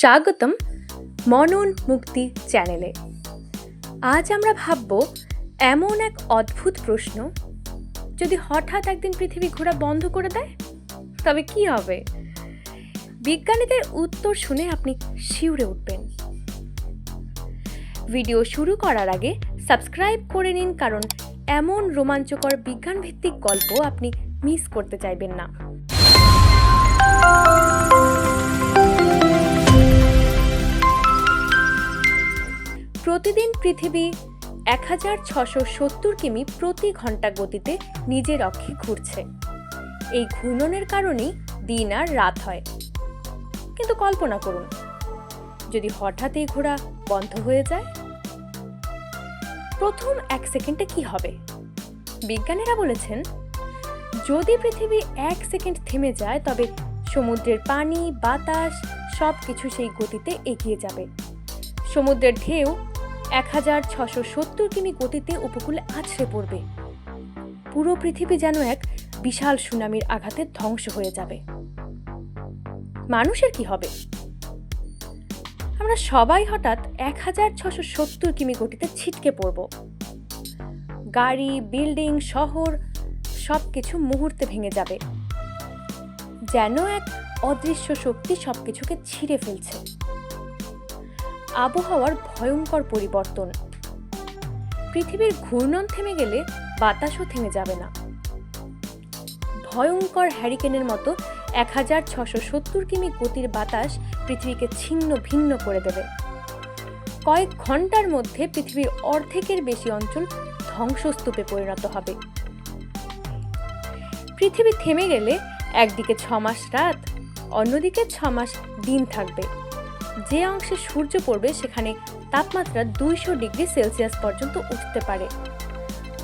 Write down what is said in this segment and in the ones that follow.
স্বাগতম মনন মুক্তি চ্যানেলে। আজ আমরা ভাবব, এমন এক অদ্ভুত প্রশ্ন যদি হঠাৎ একদিন পৃথিবী ঘোরা বন্ধ করে দেয়, তবে কি হবে? বিজ্ঞানীদের উত্তর শুনে আপনি শিউরে উঠবেন। ভিডিও শুরু করার আগে সাবস্ক্রাইব করে নিন, কারণ এমন রোমাঞ্চকর বিজ্ঞানভিত্তিক গল্প আপনি মিস করতে চাইবেন না। প্রতিদিন পৃথিবী এক হাজার ছশো সত্তর কিমি প্রতি ঘণ্টা গতিতে নিজের অক্ষে ঘুরছে। এই ঘূর্ণনের কারণেই দিন আর রাত হয়। কিন্তু কল্পনা করুন, যদি হঠাৎ এই ঘোরা বন্ধ হয়ে যায়, প্রথম এক সেকেন্ডে কি হবে? বিজ্ঞানীরা বলেছেন, যদি পৃথিবী এক সেকেন্ড থেমে যায়, তবে সমুদ্রের পানি, বাতাস সব কিছু সেই গতিতে এগিয়ে যাবে। সমুদ্রের ঢেউ এক হাজার ছশো সত্তর কিমি গতিতে উপকূলে আছড়ে পড়বে। পুরো পৃথিবী যেন এক বিশাল সুনামির আঘাতে ধ্বংস হয়ে যাবে। মানুষের কি হবে? আমরা সবাই হঠাৎ এক হাজার ছশো সত্তর কিমি গতিতে ছিটকে পড়ব। গাড়ি, বিল্ডিং, শহর সব কিছু মুহূর্তে ভেঙে যাবে। যেন এক অদৃশ্য শক্তি সবকিছুকে ছিঁড়ে ফেলছে। আবহাওয়ার ভয়ঙ্কর পরিবর্তন। পৃথিবীর ঘূর্ণন থেমে গেলে বাতাসও থেমে যাবে না। ভয়ঙ্কর হ্যারিকেনের মতো এক হাজার ছশো সত্তর কিমি গতির বাতাস পৃথিবীকে ছিন্ন ভিন্ন করে দেবে। কয়েক ঘণ্টার মধ্যে পৃথিবীর অর্ধেকের বেশি অঞ্চল ধ্বংসস্তূপে পরিণত হবে। পৃথিবী থেমে গেলে একদিকে ছ মাস রাত, অন্যদিকে ছ মাস দিন থাকবে। যে অংশে সূর্য পড়বে সেখানে তাপমাত্রা দুইশো ডিগ্রি সেলসিয়াস পর্যন্ত উঠতে পারে।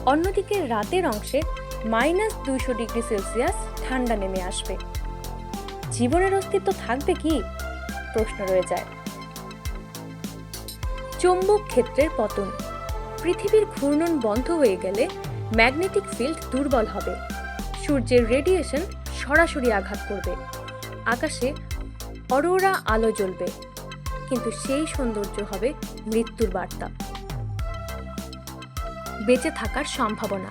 অন্যদিকে রাতের অংশে মাইনাস দুইশো ডিগ্রি সেলসিয়াস ঠান্ডা নেমে আসবে। জীবনের অস্তিত্ব থাকবে কি? প্রশ্ন রয়ে যায়। চৌম্বক ক্ষেত্রের পতন। পৃথিবীর ঘূর্ণন বন্ধ হয়ে গেলে ম্যাগনেটিক ফিল্ড দুর্বল হবে। সূর্যের রেডিয়েশন সরাসরি আঘাত করবে। আকাশে অরোরা আলো জ্বলবে। কিন্তু সেই সৌন্দর্য হবে মৃত্যুর বার্তা। বেঁচে থাকার সম্ভাবনা।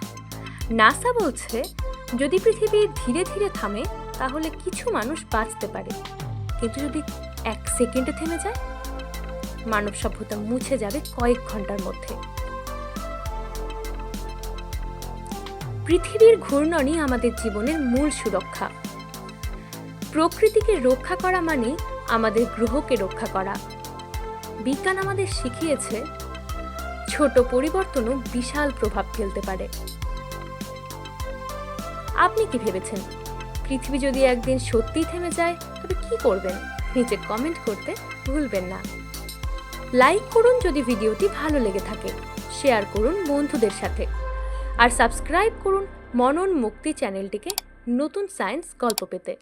নাসা বলছে, যদি পৃথিবী ধীরে ধীরে থামে, তাহলে কিছু মানুষ বাঁচতে পারে। কিন্তু যদি এক সেকেন্ডে থেমে যায়, মানব সভ্যতা মুছে যাবে কয়েক ঘণ্টার মধ্যে। পৃথিবীর ঘূর্ণনই আমাদের জীবনের মূল সুরক্ষা। প্রকৃতিকে রক্ষা করা মানে আমাদের গ্রহকে রক্ষা করা। বিজ্ঞান আমাদের শিখিয়েছে, ছোট পরিবর্তনও বিশাল প্রভাব ফেলতে পারে। আপনি কি ভেবেছেন? পৃথিবী যদি একদিন সত্যিই থেমে যায়, তবে কি করবেন? নিচে কমেন্ট করতে ভুলবেন না। লাইক করুন যদি ভিডিওটি ভালো লেগে থাকে। শেয়ার করুন বন্ধুদের সাথে। আর সাবস্ক্রাইব করুন মনন মুক্তি চ্যানেলটিকে নতুন সায়েন্স গল্প পেতে।